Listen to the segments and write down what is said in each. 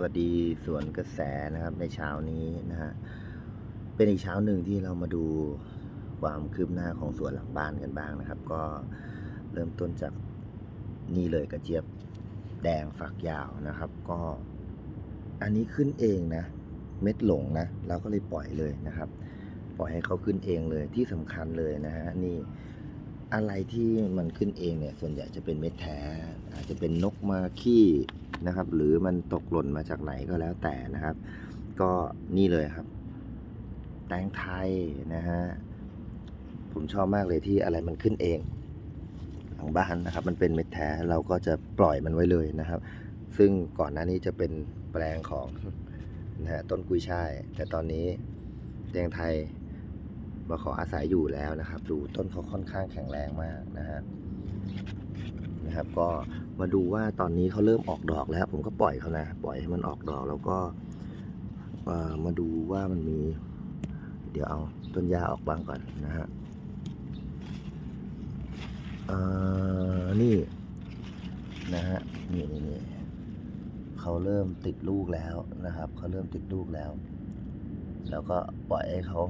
วัสดีสวนกระแสนะครับในเช้านี้นะฮะเป็นอีกเช้าหนึ่งที่เรามาดูความคืบหน้าของสวนหลังบ้านกันบ้างนะครับ ก็เริ่มต้นจากนี่เลยกระเจี๊ยบแดงฝักยาวนะครับ ก็อันนี้ขึ้นเองนะ เม็ดหลงนะเราก็เลยปล่อยเลยนะครับ ปล่อยให้เขาขึ้นเองเลยที่สำคัญเลยนะฮะนี่อะไรที่มันขึ้นเองเนี่ยส่วนใหญ่จะเป็นเม็ดแท้ อาจจะเป็นนกมาขี้ นะครับ หรือมันตกหล่นมาจากไหนก็แล้วแต่นะครับ ก็นี่เลยครับ แตงไทยนะฮะผมชอบมากเลยที่อะไรมันขึ้นเองหลังบ้านนะครับ มันเป็นเม็ดแท้เราก็จะปล่อยมันไว้เลยนะครับ ซึ่งก่อนหน้านี้จะเป็นแปลงของนะฮะต้นกุยช่าย แต่ตอนนี้แตงไทยมาขออาศัยอยู่แล้วนะครับ ดูต้นเขาค่อนข้างแข็งแรงมากนะฮะ นะครับ ก็มาดูว่าตอนนี้เขาเริ่มออกดอกแล้ว ผมก็ปล่อยเขานะ ปล่อยให้มันออกดอกแล้วก็มาดูว่ามันมี เดี๋ยวเอาต้นหญ้าออกบ้างก่อนนะฮะเออนี่นะฮะนี่นี่นี่เขาเริ่มติดลูกแล้วนะครับเขาเริ่มติดลูกแล้ว แล้วก็ปล่อยให้เขา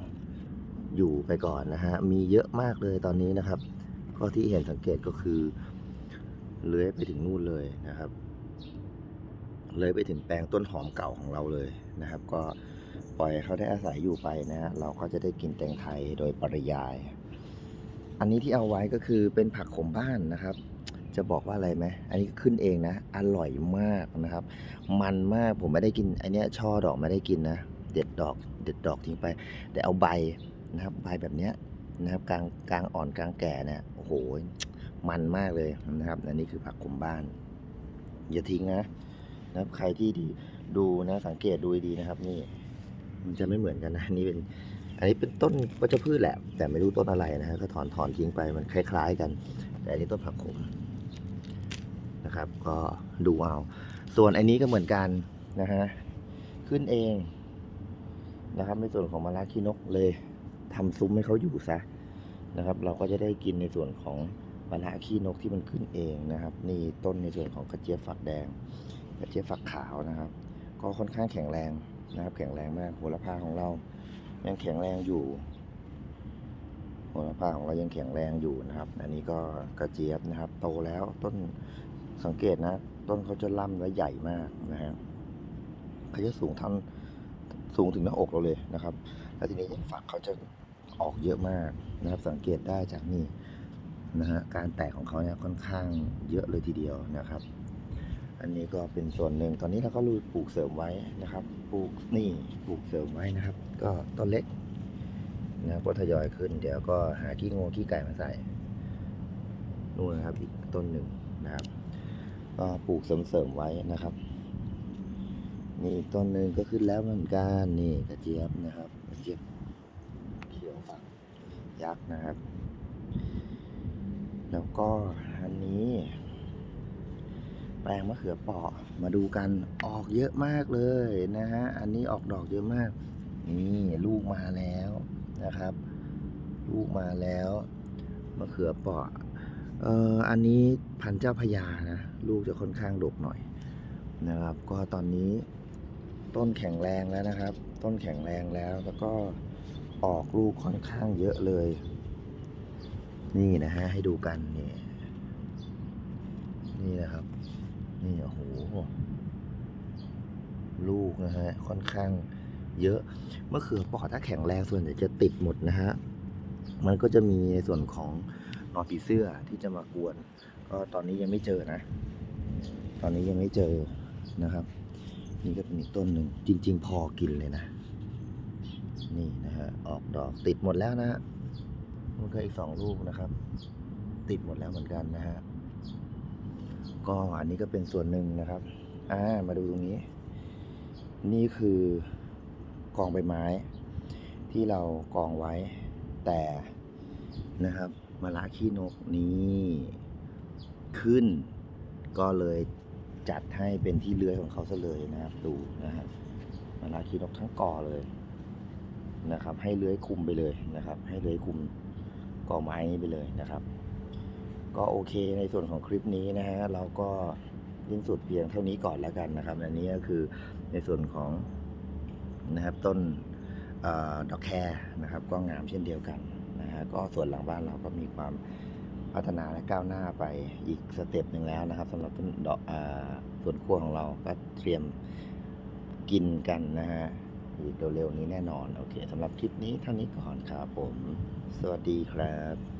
อยู่ไปก่อนนะฮะมีเยอะมากเลยตอนนี้นะครับ ก็ที่เห็นสังเกตก็คือ เลื้อยไปถึงนู่นเลยนะครับ เลื้อยไปถึงแปลงต้นหอมเก่าของเราเลยนะครับ ก็ปล่อยเขาได้อาศัยอยู่ไปนะฮะเราก็จะได้กินแตงไทยโดยปริยาย อันนี้ที่เอาไว้ก็คือเป็นผักขมบ้านนะครับ จะบอกว่าอะไรไหมอันนี้ขึ้นเองนะ อร่อยมากนะครับ มันมากผมไม่ได้กินอันนี้ช่อดอกไม่ได้กินนะเด็ดดอก เด็ดดอกทิ้งไป แต่เอาใบนะครับใบแบบเนี้ยนะครับกลางกลางอ่อนกลางแก่เนี่ยโอ้โห มันมากเลยนะครับ อันนี้คือผักขมบ้าน อย่าทิ้งนะนะครับ ใครที่ดีดูนะสังเกตดูดีนะครับ นี่ มันจะไม่เหมือนกันนะนนี้เป็น อันนี้เป็นต้นวัชพืชแหละ แต่ไม่รู้ต้นอะไรนะฮะก็ถอนถอนทิ้งไปมันคล้าย ๆ กัน แต่อันนี้ต้นผักขมนะครับ ก็ดูเอาส่วนอันนี้ก็เหมือนกันนะฮะขึ้นเองนะครับ ในส่วนของมะระขี้นกเลยทำซุ้มให้เขาอยู่ซะนะครับ เราก็จะได้กินในส่วนของ มะระขี้นกที่มันขึ้นเองนะครับ นี่ต้นในส่วนของกระเจี๊ยบฝักแดง กระเจี๊ยบฝักขาวนะครับ ก็ค่อนข้างแข็งแรงนะครับ แข็งแรงมากโหระพาของเรา ยังแข็งแรงอยู่โหระพาของเรายังแข็งแรงอยู่นะครับ อันนี้ก็กระเจี๊ยบนะครับ โตแล้วต้นสังเกตนะ ต้นเขาจะล่ำและใหญ่มากนะครับเขาจะสูงทันสูงถึงหน้าอกเราเลยนะครับ แล้วทีนี้ฝักเขาจะออกเยอะมากนะครับ สังเกตได้จากนี่ นะฮะการแตกของเขาเนี่ยค่อนข้างเยอะเลยทีเดียวนะครับ อันนี้ก็เป็นส่วนหนึ่งตอนนี้เราก็รูปลูกเสริมไว้นะครับปลูกนี่ปลูกเสริมไว้นะครับ ก็ต้นเล็กนะก็ทยอยขึ้น เดี๋ยวก็หาขี้งูขี้ไก่มาใส่นู่นนะครับอีกต้นหนึ่งนะครับ ก็ปลูกเสริมๆไว้นะครับนี่อีกต้นหนึ่งก็ขึ้นแล้วเหมือนกันนี่กระเจี๊ยบนะครับกระเจี๊ยบเขียวฝักยักษ์นะครับ แล้วก็อันนี้ แปลงมะเขือเปราะมาดูกันออกเยอะมากเลยนะฮะ อันนี้ออกดอกเยอะมาก นี่ลูกมาแล้วนะครับ ลูกมาแล้วมะเขือเปราะเอ่ออันนี้พันเจ้าพระยานะลูกจะค่อนข้างดกหน่อยนะครับ ก็ตอนนี้ต้นแข็งแรงแล้วนะครับ ต้นแข็งแรงแล้วแล้วก็ออกลูกค่อนข้างเยอะเลย นี่นะฮะให้ดูกันนี่นี่นะครับ นี่โอ้โหลูกนะฮะค่อนข้างเยอะเมะเขือปอถ้าแข็งแรงส่วนใหญ่จะติดหมดนะฮะมันก็จะมีในส่วนของนอนผีเสื้อที่จะมากวน ก็ตอนนี้ยังไม่เจอนะ ตอนนี้ยังไม่เจอนะครับ นี่ก็เป็นอีกต้นหนึ่งจริง ๆ พอกินเลยนะ นี่นะฮะออกดอกติดหมดแล้วนะฮะ มันก็อีกสองลูกนะครับ ติดหมดแล้วเหมือนกันนะฮะก็อันนี้ก็เป็นส่วนหนึ่งนะครับ อ่า มาดูตรงนี้ นี่คือกองใบไม้ ที่เรากองไว้ แต่นะครับมาละขี้นกนี้ขึ้น ก็เลยจัดให้เป็นที่เลื้อยของเขาซะเลยนะครับ ดูนะฮะมาลาคีนกทั้งกอเลยนะครับ ให้เลื้อยคุมไปเลยนะครับ ให้เลื้อยคุม กอไม้นี้ไปเลยนะครับ ก็โอเคในส่วนของคลิปนี้นะฮะเราก็สิ้นสุดเพียงเท่านี้ก่อนแล้วกันนะครับ อันนี้ก็คือในส่วนของนะครับต้นอดอกแครนะครับ ก็งามเช่นเดียวกันนะฮะก็ส่วนหลังบ้านเราก็มีความพัฒนาและก้าวหน้าไปอีกสเต็ปหนึ่งแล้วนะครับสำหรับต้นดอกอส่วนขั้วของเราก็เตรียมกินกันนะฮะ เร็วๆนี้แน่นอน โอเคสำหรับคลิปนี้เท่านี้ก่อนครับผม สวัสดีครับ